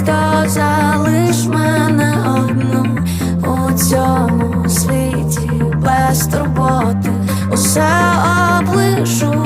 просто залиш мене одну у цьому світі без турботи усе облишу.